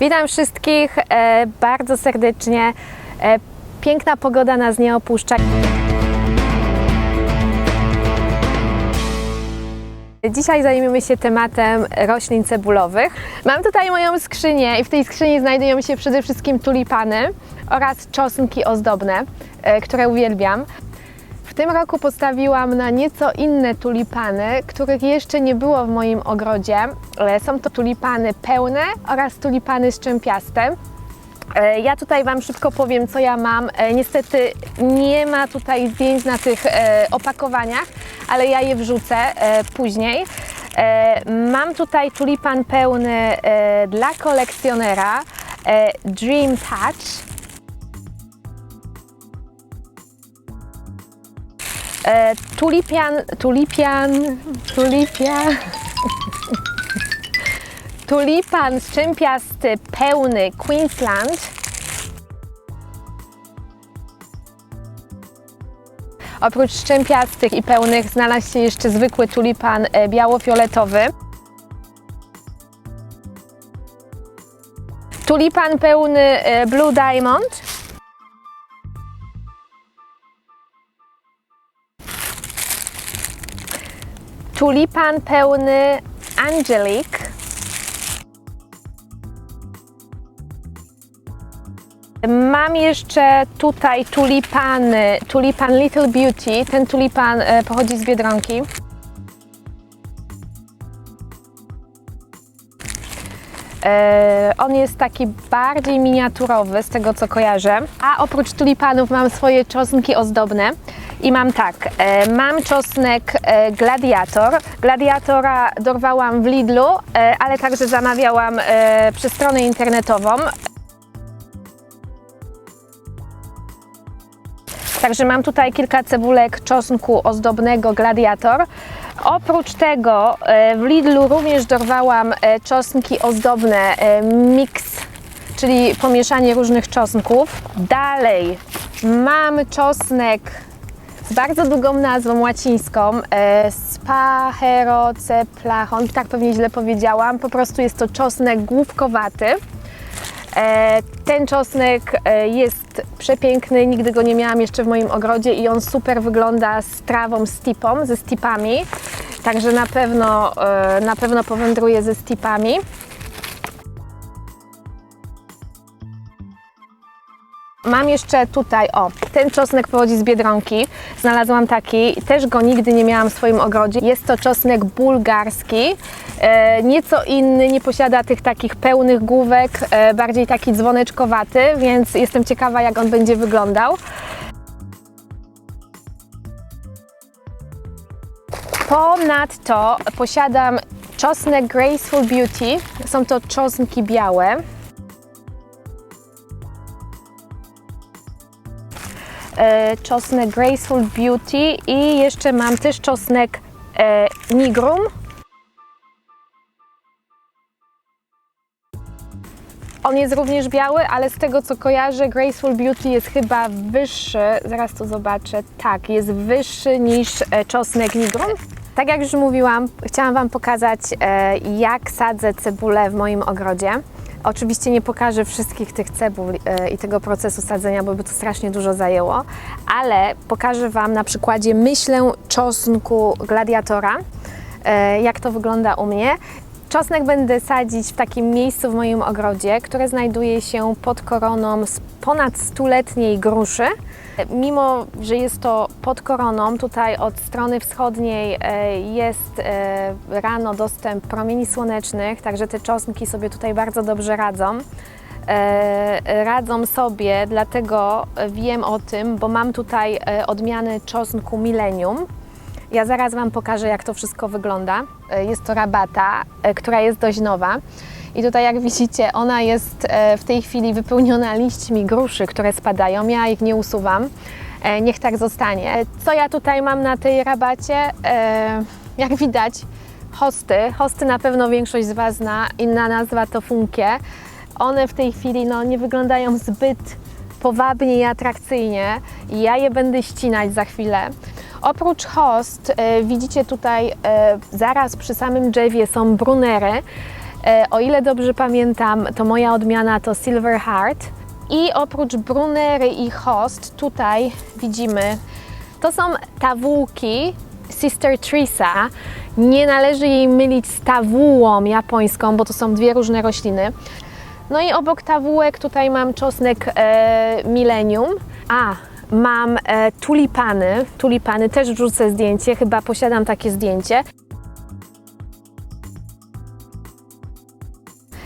Witam wszystkich e, bardzo serdecznie. E, piękna pogoda nas nie opuszcza. Dzisiaj zajmiemy się tematem roślin cebulowych. Mam tutaj moją skrzynię i w tej skrzyni znajdują się przede wszystkim tulipany oraz czosnki ozdobne, e, które uwielbiam. W tym roku postawiłam na nieco inne tulipany, których jeszcze nie było w moim ogrodzie. E, Są to tulipany pełne oraz tulipany szczępiaste. E, Ja tutaj Wam szybko powiem, co ja mam. E, Niestety nie ma tutaj zdjęć na tych opakowaniach, ale ja je wrzucę później. Mam tutaj tulipan pełny dla kolekcjonera Dream Touch. E, tulipian, tulipian, tulipian. Tulipan szczępiasty pełny Queensland. Oprócz szczępiastych i pełnych znalazł się jeszcze zwykły tulipan e, biało-fioletowy. Tulipan pełny e, Blue Diamond. Tulipan pełny Angelique. Mam jeszcze tutaj tulipany, tulipan Little Beauty. Ten tulipan e, pochodzi z Biedronki. E, On jest taki bardziej miniaturowy z tego co kojarzę. A oprócz tulipanów mam swoje czosnki ozdobne. I mam tak, e, mam czosnek e, Gladiator. Gladiatora dorwałam w Lidlu, e, ale także zamawiałam przez stronę internetową. Także mam tutaj kilka cebulek czosnku ozdobnego Gladiator. Oprócz tego w Lidlu również dorwałam czosnki ozdobne mix, czyli pomieszanie różnych czosnków. Dalej mam czosnek z bardzo długą nazwą łacińską e, Spaheroceplachon, tak pewnie źle powiedziałam. Po prostu jest to czosnek główkowaty. E, Ten czosnek e, jest przepiękny, nigdy go nie miałam jeszcze w moim ogrodzie i on super wygląda z trawą, z ze stipami. Także na pewno, e, na pewno powędruje ze stipami. Mam jeszcze tutaj, o, ten czosnek pochodzi z Biedronki. Znalazłam taki, też go nigdy nie miałam w swoim ogrodzie. Jest to czosnek bułgarski, e, nieco inny, nie posiada tych takich pełnych główek, e, bardziej taki dzwoneczkowaty, więc jestem ciekawa jak on będzie wyglądał. Ponadto posiadam czosnek Graceful Beauty. Są to czosnki białe. Czosnek Graceful Beauty i jeszcze mam też czosnek e, Nigrum. On jest również biały, ale z tego co kojarzę, Graceful Beauty jest chyba wyższy, zaraz to zobaczę, tak, jest wyższy niż e, czosnek Nigrum. Tak jak już mówiłam, chciałam Wam pokazać, e, jak sadzę cebulę w moim ogrodzie. Oczywiście nie pokażę wszystkich tych cebul e, i tego procesu sadzenia, bo by to strasznie dużo zajęło, ale pokażę Wam na przykładzie myślę czosnku gladiatora, e, jak to wygląda u mnie. Czosnek będę sadzić w takim miejscu w moim ogrodzie, które znajduje się pod koroną z ponad stuletniej gruszy. Mimo, że jest to pod koroną, tutaj od strony wschodniej e, jest e, rano dostęp promieni słonecznych, także te czosnki sobie tutaj bardzo dobrze radzą. E, Radzą sobie, dlatego wiem o tym, bo mam tutaj odmiany czosnku Millennium. Ja zaraz Wam pokażę, jak to wszystko wygląda. E, Jest to rabata, e, która jest dość nowa. I tutaj, jak widzicie, ona jest e, w tej chwili wypełniona liśćmi gruszy, które spadają. Ja ich nie usuwam. Niech tak zostanie. Co ja tutaj mam na tej rabacie? Jak widać, hosty. Hosty na pewno większość z Was zna. Inna nazwa to funkie. One w tej chwili no, nie wyglądają zbyt powabnie i atrakcyjnie ja je będę ścinać za chwilę. Oprócz host e, widzicie tutaj e, zaraz przy samym drzewie są brunery. E, o ile dobrze pamiętam, to moja odmiana to Silver Heart. I oprócz Brunery i Host, tutaj widzimy, to są tawułki Sister Trisa. Nie należy jej mylić z tawułą japońską, bo to są dwie różne rośliny. No i obok tawułek tutaj mam czosnek e, Millennium. A, mam e, tulipany. Tulipany też wrzucę zdjęcie, chyba posiadam takie zdjęcie.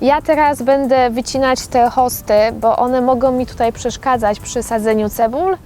Ja teraz będę wycinać te hosty, bo one mogą mi tutaj przeszkadzać przy sadzeniu cebul.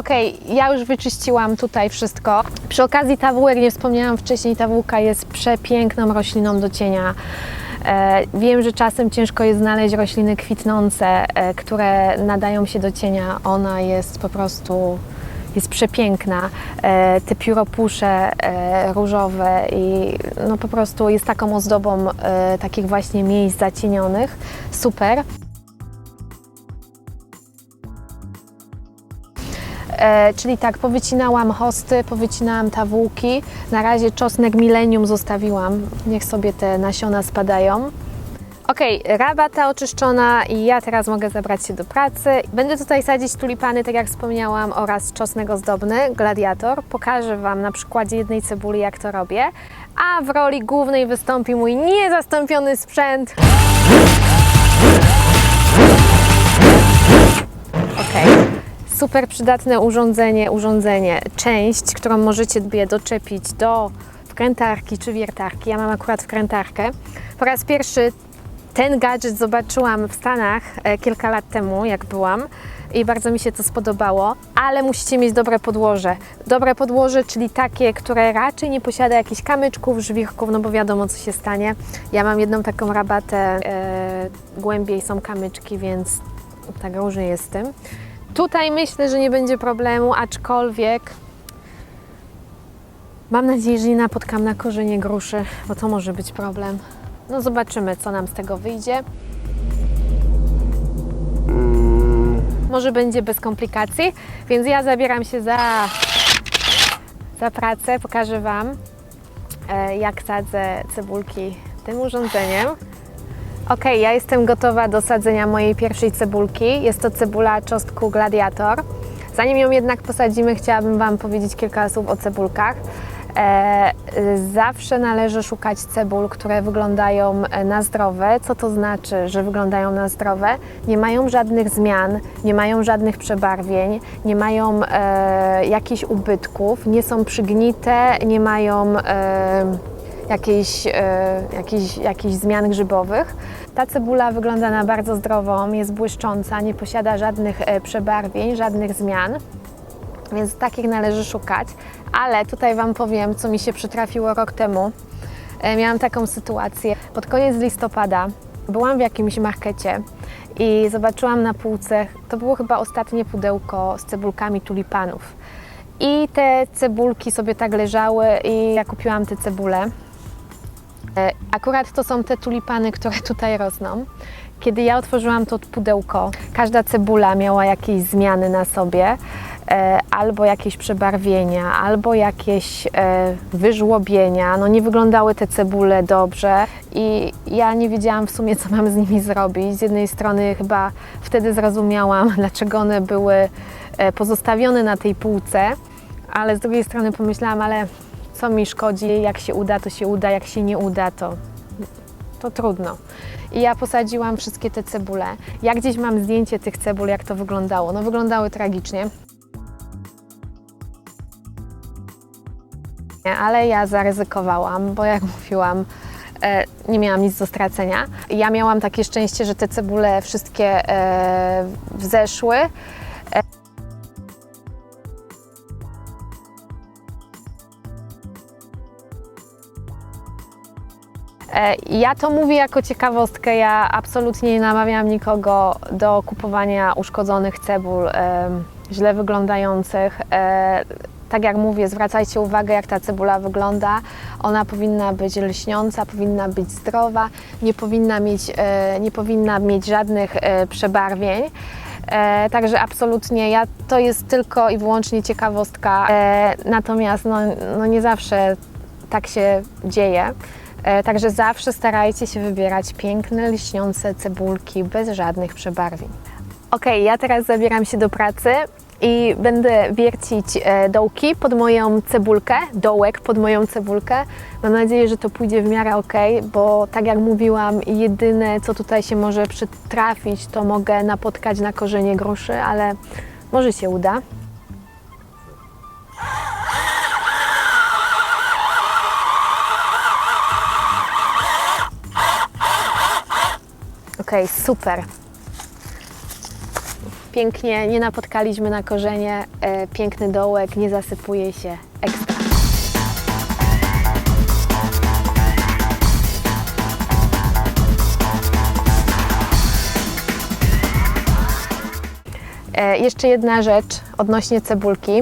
Okej, ja już wyczyściłam tutaj wszystko. Przy okazji tawułek, nie wspomniałam wcześniej, tawułka jest przepiękną rośliną do cienia. E, wiem, że czasem ciężko jest znaleźć rośliny kwitnące, e, które nadają się do cienia. Ona jest po prostu jest przepiękna. E, te pióropusze różowe i no po prostu jest taką ozdobą takich właśnie miejsc zacienionych. Super. E, czyli tak, powycinałam hosty, powycinałam tawułki. Na razie czosnek milenium zostawiłam. Niech sobie te nasiona spadają. Ok, rabata oczyszczona i ja teraz mogę zabrać się do pracy. Będę tutaj sadzić tulipany, tak jak wspomniałam, oraz czosnek ozdobny, gladiator. Pokażę Wam na przykładzie jednej cebuli, jak to robię. A w roli głównej wystąpi mój niezastąpiony sprzęt. Super przydatne urządzenie, urządzenie, część, którą możecie sobie doczepić do wkrętarki czy wiertarki. Ja mam akurat wkrętarkę. Po raz pierwszy ten gadżet zobaczyłam w Stanach e, kilka lat temu, jak byłam i bardzo mi się to spodobało, ale musicie mieć dobre podłoże. Dobre podłoże, czyli takie, które raczej nie posiada jakichś kamyczków, żwirków, no bo wiadomo co się stanie. Ja mam jedną taką rabatę, e, głębiej są kamyczki, więc tak różnie jest z tym. Tutaj myślę, że nie będzie problemu, aczkolwiek mam nadzieję, że nie napotkam na korzenie gruszy, bo to może być problem. No zobaczymy, co nam z tego wyjdzie. Może będzie bez komplikacji, więc ja zabieram się za, za pracę. Pokażę Wam, e, jak sadzę cebulki tym urządzeniem. Ok, ja jestem gotowa do sadzenia mojej pierwszej cebulki. Jest to cebula czosnku Gladiator. Zanim ją jednak posadzimy, chciałabym Wam powiedzieć kilka słów o cebulkach. E, zawsze należy szukać cebul, które wyglądają e, na zdrowe. Co to znaczy, że wyglądają na zdrowe? Nie mają żadnych zmian, nie mają żadnych przebarwień, nie mają e, jakichś ubytków, nie są przygnite, nie mają e, jakiejś, e, jakichś, jakichś zmian grzybowych. Ta cebula wygląda na bardzo zdrową, jest błyszcząca, nie posiada żadnych e, przebarwień, żadnych zmian, więc takich należy szukać. Ale tutaj Wam powiem, co mi się przytrafiło rok temu. E, Miałam taką sytuację. Pod koniec listopada byłam w jakimś markecie i zobaczyłam na półce, to było chyba ostatnie pudełko z cebulkami tulipanów. I te cebulki sobie tak leżały i ja kupiłam te cebule. Akurat to są te tulipany, które tutaj rosną. Kiedy ja otworzyłam to pudełko, każda cebula miała jakieś zmiany na sobie, e, albo jakieś przebarwienia, albo jakieś e, wyżłobienia. No nie wyglądały te cebule dobrze i ja nie wiedziałam w sumie, co mam z nimi zrobić. Z jednej strony chyba wtedy zrozumiałam, dlaczego one były e, pozostawione na tej półce, ale z drugiej strony pomyślałam, ale co mi szkodzi, jak się uda, to się uda, jak się nie uda, to, to trudno. I ja posadziłam wszystkie te cebule. Ja gdzieś mam zdjęcie tych cebul, jak to wyglądało. No wyglądały tragicznie. Nie, Ale ja zaryzykowałam, bo jak mówiłam, e, nie miałam nic do stracenia. Ja miałam takie szczęście, że te cebule wszystkie e, wzeszły. Ja to mówię jako ciekawostkę. Ja absolutnie nie namawiam nikogo do kupowania uszkodzonych cebul, em, źle wyglądających. E, Tak jak mówię, zwracajcie uwagę, jak ta cebula wygląda. Ona powinna być lśniąca, powinna być zdrowa, nie powinna mieć, e, nie powinna mieć żadnych e, przebarwień. E, także absolutnie, ja, to jest tylko i wyłącznie ciekawostka. E, natomiast no, no nie zawsze tak się dzieje. E, Także zawsze starajcie się wybierać piękne, lśniące cebulki bez żadnych przebarwień. Ok, ja teraz zabieram się do pracy i będę wiercić e, dołki pod moją cebulkę, dołek pod moją cebulkę. Mam nadzieję, że to pójdzie w miarę ok, bo tak jak mówiłam, jedyne co tutaj się może przytrafić, to mogę napotkać na korzenie gruszy, ale może się uda. Okej, super. Pięknie, nie napotkaliśmy na korzenie, e, piękny dołek, nie zasypuje się, ekstra. E, Jeszcze jedna rzecz odnośnie cebulki.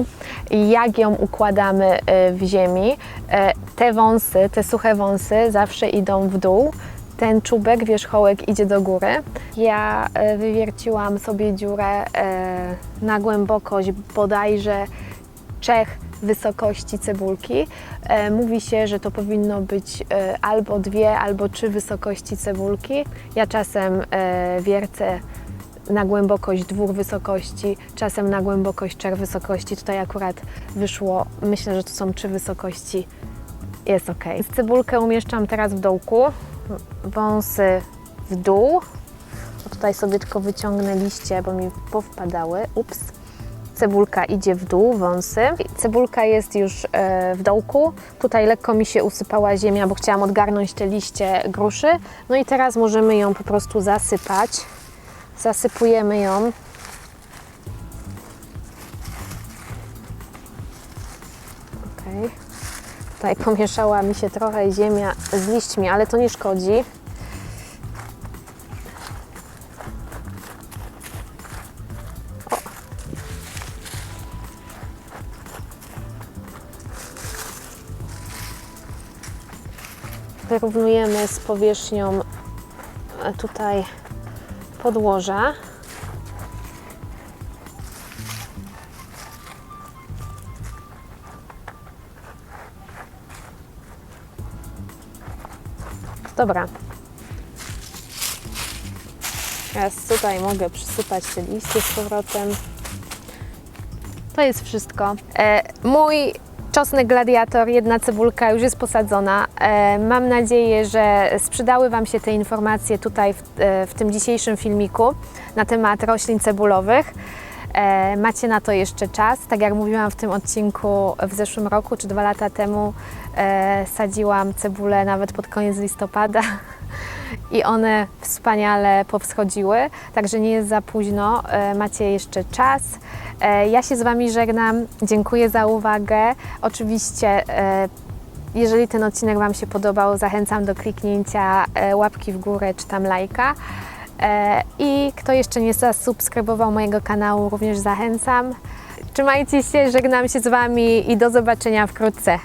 Jak ją układamy e, w ziemi? E, Te wąsy, te suche wąsy zawsze idą w dół. Ten czubek, wierzchołek idzie do góry. Ja e, wywierciłam sobie dziurę e, na głębokość bodajże trzech wysokości cebulki. E, Mówi się, że to powinno być albo dwie, albo trzy wysokości cebulki. Ja czasem wiercę na głębokość dwóch wysokości, czasem na głębokość trzech wysokości. Tutaj akurat wyszło, myślę, że to są trzy wysokości. Jest ok. Cebulkę umieszczam teraz w dołku, wąsy w dół. Tutaj sobie tylko wyciągnę liście, bo mi powpadały. Ups. Cebulka idzie w dół, wąsy. Cebulka jest już e, w dołku. Tutaj lekko mi się usypała ziemia, bo chciałam odgarnąć te liście gruszy. No i teraz możemy ją po prostu zasypać. Zasypujemy ją. Tutaj pomieszała mi się trochę ziemia z liśćmi, ale to nie szkodzi. O. Wyrównujemy z powierzchnią e, tutaj podłoża. Dobra. Teraz tutaj mogę przysypać te listy z powrotem. To jest wszystko. E, mój czosnek gladiator, jedna cebulka już jest posadzona. E, mam nadzieję, że sprzedały Wam się te informacje tutaj w, e, w tym dzisiejszym filmiku na temat roślin cebulowych. E, macie na to jeszcze czas. Tak jak mówiłam w tym odcinku, w zeszłym roku czy dwa lata temu e, sadziłam cebulę nawet pod koniec listopada i one wspaniale powschodziły, także nie jest za późno, e, macie jeszcze czas. Ja się z Wami żegnam, dziękuję za uwagę. Oczywiście jeżeli ten odcinek Wam się podobał, zachęcam do kliknięcia łapki w górę czy tam lajka. E, I kto jeszcze nie zasubskrybował mojego kanału, również zachęcam. Trzymajcie się, żegnam się z Wami i do zobaczenia wkrótce.